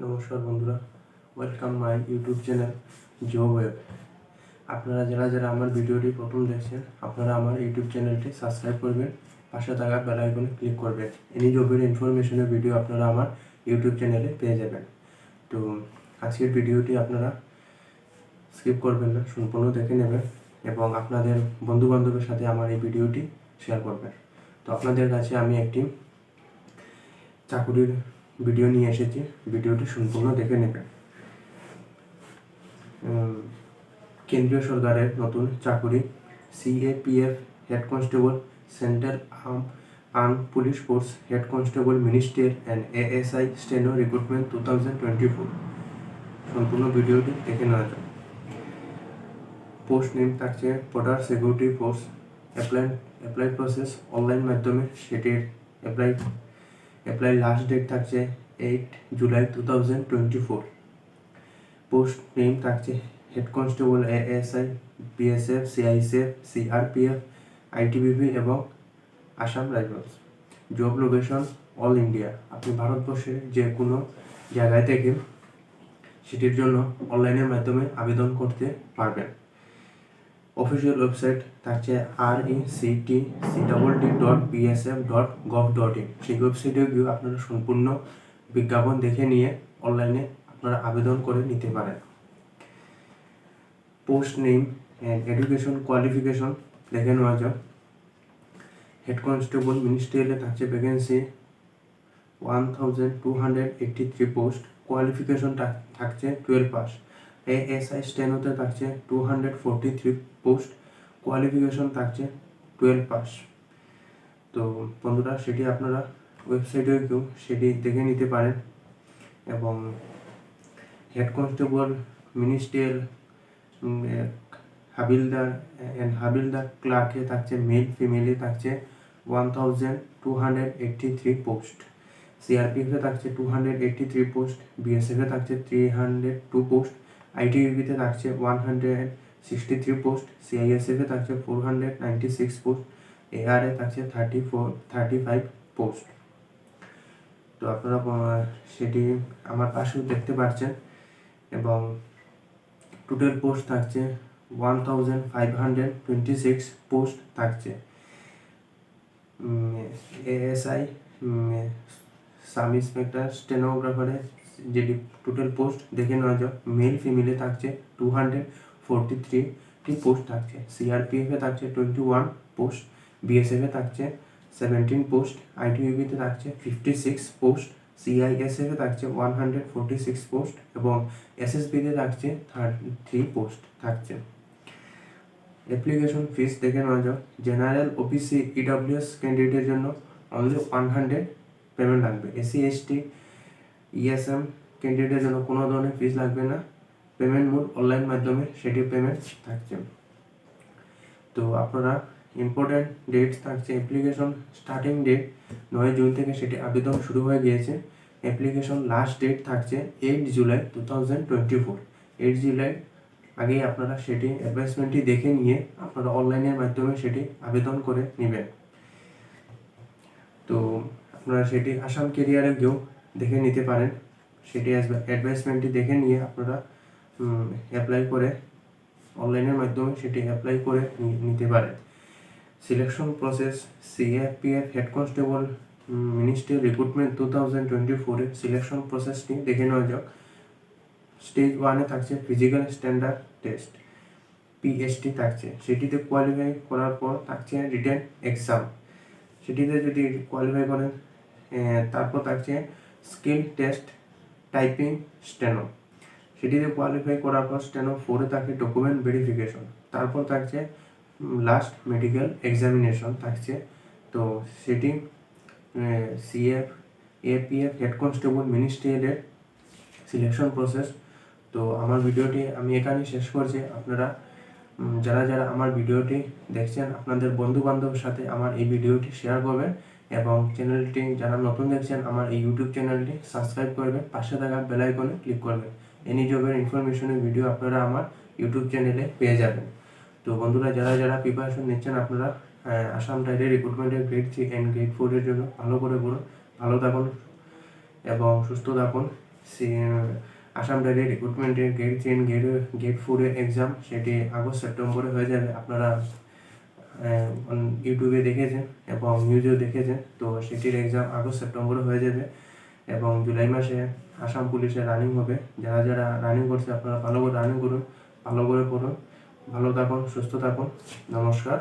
নমস্কার বন্ধুরা welcome my YouTube channel job web আপনারা যারা যারা আমার ভিডিওটি প্রথম দেখছেন, আপনারা আমার ইউটিউব চ্যানেলটি সাবস্ক্রাইব করবেন, পাশে থাকা বেল আইকনে ক্লিক করবেন। এনি জবের ইনফরমেশনের ভিডিও আপনারা আমার ইউটিউব চ্যানেলে পেয়ে যাবেন। তো আজকের ভিডিওটি আপনারা স্কিপ করবেন না, সম্পূর্ণ দেখে নেবেন এবং আপনাদের বন্ধু বান্ধবের সাথে আমার এই ভিডিওটি শেয়ার করবেন। তো আপনাদের কাছে আমি একটি চাকুরির ভিডিও নিয়ে এসেছি, ভিডিওটি সম্পূর্ণ দেখে নেবেন কেন্দ্রীয় সরকারের নতুন চাকুরি, CAPF head constable, central arm arm police force head constable, minister and ASI steno recruitment two thousand twenty four. সম্পূর্ণ ভিডিওটি দেখে নেওয়া যাক। পোস্ট নেম থাকছে border security force apply apply process online মাধ্যমে সেটির অ্যাপ্লাই অ্যাপ্লাই লাস্ট ডেট থাকছে eight July two thousand twenty four post name থাকছে head constable ASI BSF CICF CRPF ITBP এবং Assam rifles job location all India আপনি ভারতবর্ষের যে কোনো জায়গায় থেকে সেটির জন্য অনলাইনের মাধ্যমে আবেদন করতে পারবেন। অফিসিয়াল ওয়েবসাইট থাকছে R E C T C double T dot BSF dot gov dot in সেই ওয়েবসাইটে গিয়ে আপনারা সম্পূর্ণ বিজ্ঞাপন দেখে নিয়ে অনলাইনে আপনারা আবেদন করে নিতে পারেন। Post name and education qualification দেখে নেওয়া যাক। হেড কনস্টেবল মিনিস্ট্রিয়ালে থাকছে vacancy one thousand two hundred eighty three post qualification থাকছে টুয়েলভ পাস এএসআই স্টেনোতে থাকছে two hundred forty three post qualification থাকছে টুয়েলভ পাস তো বন্ধুরা, সেটি আপনারা ওয়েবসাইটে গিয়েও সেটি দেখে নিতে পারেন এবং হেড কনস্টেবল মিনিস্ট্রিয়াল হাবিলদার অ্যান্ড হাবিলদার ক্লার্কে থাকছে মেল ফিমেলে থাকছে one thousand two hundred eighty three post সিআরপিএফে থাকছে two hundred eighty three post বিএসএফে থাকছে থ্রি হান্ড্রেড টু পোস্ট আইটিবিতে থাকছে one hundred sixty three post সিআইএসএফে থাকছে four hundred ninety six post ARA থাকছে thirty four thirty five post তো আপনারা সেটি আমার পাশেও দেখতে পাচ্ছেন এবং টোটাল পোস্ট থাকছে one thousand five hundred twenty six post থাকছে এএসআই সাব ইন্সপেক্টর স্টেনোগ্রাফারে যেটি টোটাল পোস্ট দেখে নেওয়া যাক। মেল ফিমেলে থাকছে two hundred forty three post থাকছে। সিআরপিএফে থাকছে টোয়েন্টি ওয়ান পোস্ট বিএসএফে থাকছে সেভেন্টিন পোস্ট আইটিবিতে থাকছে ফিফটি সিক্স পোস্ট সিআইএসএফে থাকছে one hundred forty six post এবং এসএসবিতে থাকছে থার্টি থ্রি পোস্ট থাকছে। অ্যাপ্লিকেশন ফিস দেখে নেওয়া যাক। জেনারেল ওবিসি ইডাব্লিউএস ক্যান্ডিডেটের জন্য অনলি ওয়ান হান্ড্রেড পেমেন্ট লাগবে। এসসি এসটি ইএসএম ক্যান্ডিডেটের জন্য কোনো ধরনের ফিস লাগবে না। পেমেন্ট মোড অনলাইন মাধ্যমে সেটি পেমেন্ট থাকছে। তো আপনারা ইম্পর্টেন্ট ডেটস থাকছে। অ্যাপ্লিকেশন স্টার্টিং ডেট নয় জুন থেকে সেটি আবেদন শুরু হয়ে গিয়েছে। অ্যাপ্লিকেশন লাস্ট ডেট থাকছে eight July two thousand twenty four eight July আগেই আপনারা সেটি অ্যাডভাইসমেন্টটি দেখে নিয়ে আপনারা অনলাইনের মাধ্যমে সেটি আবেদন করে নেবেন। তো আপনারা সেটি আসাম কেরিয়ারে গিয়েও দেখে নিতে পারেন। সেটি অ্যাডভাইসমেন্টটি দেখে নিয়ে আপনারা অ্যাপ্লাই করে অনলাইনের মাধ্যমে সেটি অ্যাপ্লাই করে নিতে পারেন। Selection process CFPF head constable ministry recruitment two thousand twenty ফোরের সিলেকশন প্রসেসটি দেখে নেওয়া যাক। স্টেজ ওয়ানে থাকছে ফিজিক্যাল স্ট্যান্ডার্ড টেস্ট পিএসটি থাকছে। সেটিতে কোয়ালিফাই করার পর থাকছে রিটেন এক্সাম সেটিতে যদি কোয়ালিফাই করেন তারপর থাকছে স্কিল টেস্ট টাইপিং স্টেনো। সেটিতে কোয়ালিফাই করার পর স্টেনো ফোরে থাকে ডকুমেন্ট ভেরিফিকেশন তারপর থাকছে লাস্ট মেডিকেল এক্সামিনেশন থাকছে। তো সেটি সিএফ এপিএফ হেড কনস্টেবল মিনিস্ট্রিয়ালের সিলেকশন প্রসেস তো আমার ভিডিওটি আমি এখানেই শেষ করছি। আপনারা যারা যারা আমার ভিডিওটি দেখছেন, আপনাদের বন্ধু বান্ধবের সাথে আমার এই ভিডিওটি শেয়ার করবেন। এবং চ্যানেলটি যারা নতুন দেখছেন, আমার এই ইউটিউব চ্যানেলটি সাবস্ক্রাইব করবেন পাশে থাকা বেল আইকনে ক্লিক করবেন এনি জবের ইনফরমেশনের ভিডিও আপনারা আমার ইউটিউব চ্যানেলে পেয়ে যাবেন। তো বন্ধুরা, যারা যারা প্রিপারেশন নিচ্ছেন, আপনারা আসাম টাইডের রিক্রুটমেন্টের গ্রেড থ্রি অ্যান্ড গ্রেড ফোরের জন্য ভালো করে পড়ুন ভালো থাকুন এবং সুস্থ থাকুন। আসাম ডেলি রিক্রুটমেন্টের গেট থ্রি গেট গেট ফোরের এক্সাম সেটি আগস্ট, সেপ্টেম্বরে হয়ে যাবে। আপনারা ইউটিউবে দেখেছেন এবং নিউজেও দেখেছেন তো সেটির এক্সাম আগস্ট সেপ্টেম্বরে হয়ে যাবে এবং জুলাই মাসে আসাম পুলিশে রানিং হবে। যারা যারা রানিং করছে, আপনারা ভালো করে রানিং করুন, ভালো করে পড়ুন। ভালো থাকুন, সুস্থ থাকুন। নমস্কার।